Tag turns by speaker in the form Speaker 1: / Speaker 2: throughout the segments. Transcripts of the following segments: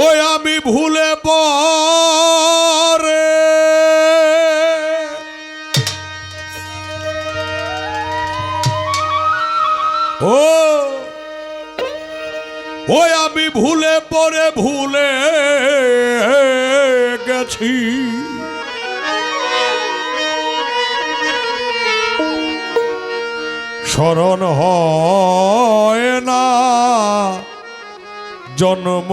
Speaker 1: ওই আমি ভুলে পরে ও ওই আমি ভুলে পরে ভুলে গেছি। শরণ হয়। জন্ম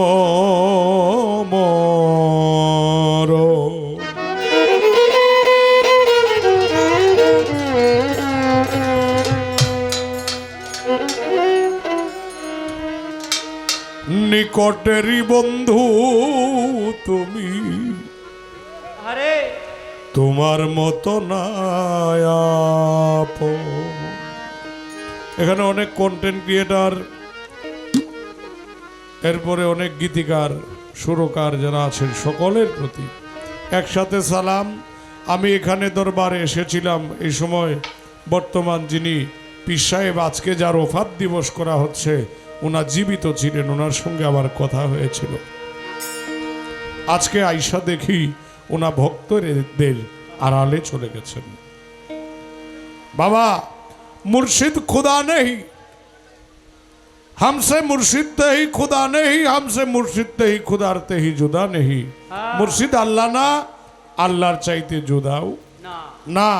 Speaker 1: মর। নিকটেরই বন্ধু তুমি।
Speaker 2: আরে।
Speaker 1: তোমার মতো নায়াপ। এখানে অনেক কন্টেন্ট ক্রিয়েটার এরপরে অনেক গীতিকার, সুরকার যারা আছেন, সকলের প্রতি একসাথে সালাম। আমি এখানে দরবারে এসেছিলাম, এই সময় বর্তমান যিনি পীর সাহেব, আজকে যার ওফাত দিবস করা হচ্ছে ওনার জীবিত ছিলেন ওনার সঙ্গে আমার কথা হয়েছিল। আজকে আইসা দেখি ওনা ভক্তদের আড়ালে চলে গেছেন। বাবা, মুর্শিদ খুদা নেই। हमसे मुर्शिद ते ही खुदा नहीं हमसे मुर्शिद ते ही खुदार ते ही जुदा नहीं মুর্শিদ আল্লাহ না আল্লাহর চাইতে জুদাও
Speaker 2: না
Speaker 1: না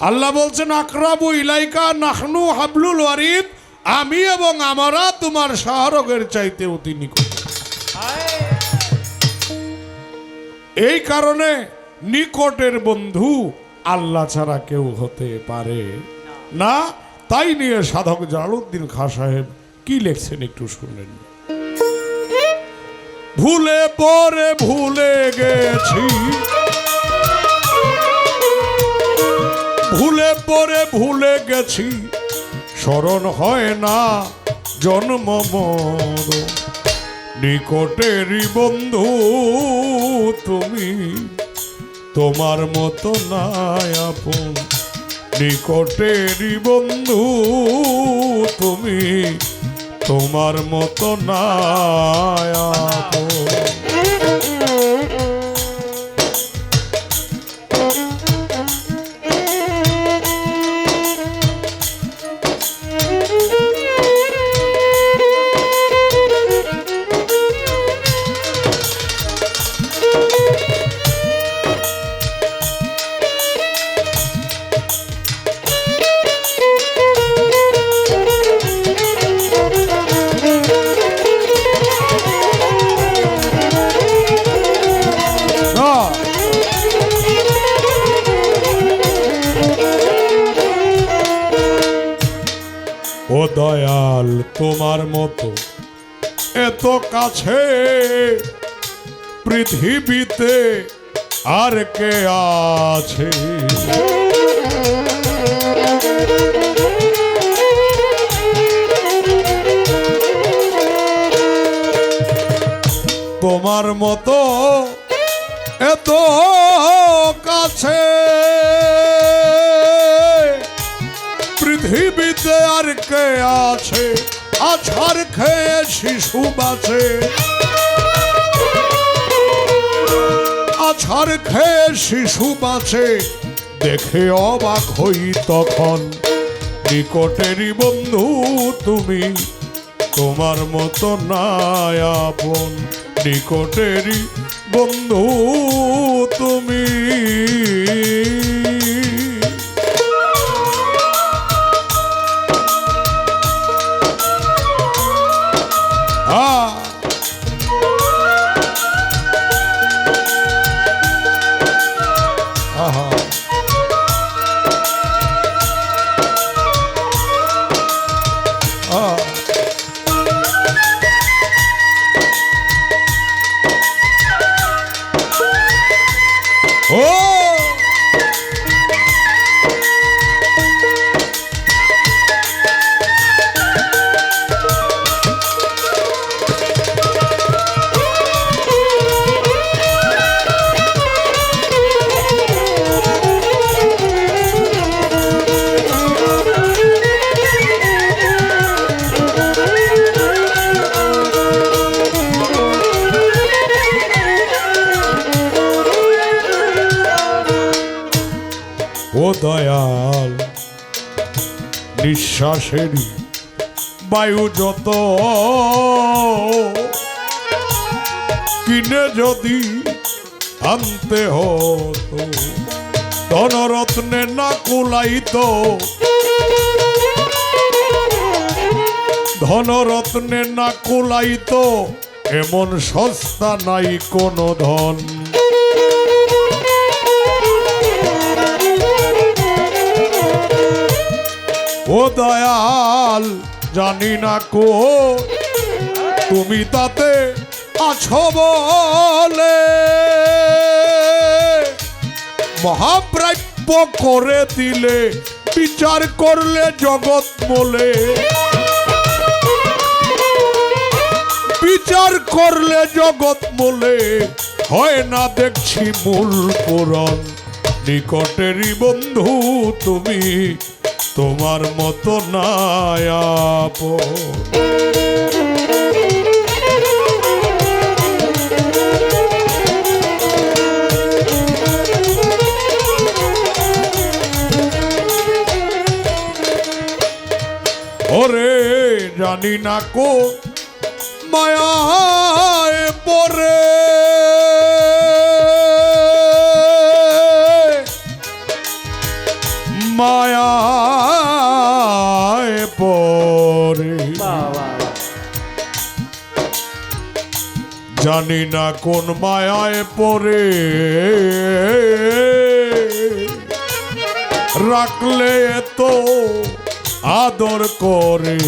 Speaker 1: আল্লাহ বলছেন আকরাবু ইলাইকা নাহনু হাবলুল ওয়ারিদ আমি এবং আমরা তোমার শাহরগের চাইতে অতি নিকট
Speaker 2: আয়
Speaker 1: এই কারণে নিকটের বন্ধু আল্লাহ ছাড়া কেউ হতে পারে না তাই নিয়ে সাধক জালালউদ্দিন খা সাহেব কি লেখছেন একটু শুনলেন ভুলে পরে ভুলে গেছি। ভুলে পরে ভুলে গেছি। স্মরণ হয় না জন্ম নিকটেরই বন্ধু তুমি, তোমার মতো নাই আপন। নিকটেরই বন্ধু তুমি তোমার মতো না তোমার মতো এত কাছে পৃথিবীতে আর কে আছে? তোমার মতো এত কাছে পৃথিবীতে আর কে আছে? আছার খেয়ে শিশু বাঁচে। আছার খেয়ে শিশু বাঁচে, দেখে অবাক হই তখন। নিকটেরই বন্ধু তুমি, তোমার মতো নাই আপন নিকটেরই বন্ধু বাতাসেরই বায়ু যত কিনে যদি আনতে হতো, ধনরত্নে না কুলাইত, ধনরত্নে না কুলাইত, এমন সস্তা নাই কোনো ধন। ও দয়াল, জানি না কো, তুমি তাতে আছো বলে। মহাপ্রাপ্য করে দিলে, বিচার করলে জগৎ বলে বিচার করলে জগৎ বলে হয় না দেখছি মূল পুরন। নিকটেরই বন্ধু তুমি তোমার মতো নায়াপ ওরে জানি না কো মায়ায় পরে জানি না কোন মায়ায় পরে রাখলে তো আদর করে।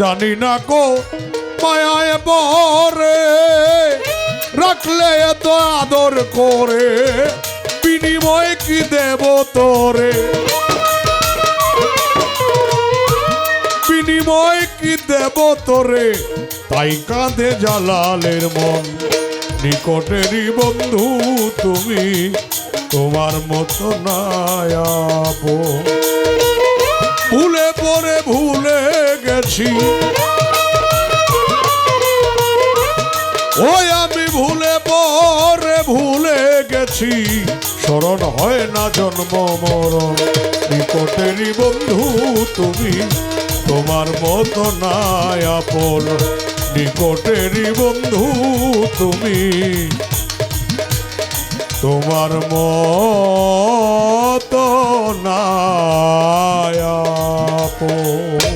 Speaker 1: জানি না কো মায়ায় বরে রাখলে এত আদর করে। বিনিময় কি দেব তোরে? বিনিময় কি দেব তোরে? তাই কাঁধে জালালের মন। নিকটেরই বন্ধু তুমি, তোমার মতো নায়াপ ভুলে পরে ভুলে গেছি। ওই আমি ভুলে পরে ভুলে গেছি। স্মরণ হয় না জন্ম মরণ। নিকটেরই বন্ধু তুমি তোমার মতো নাই আপন নিকটেরই বন্ধু তুমি। তোমার মত নাই আপন।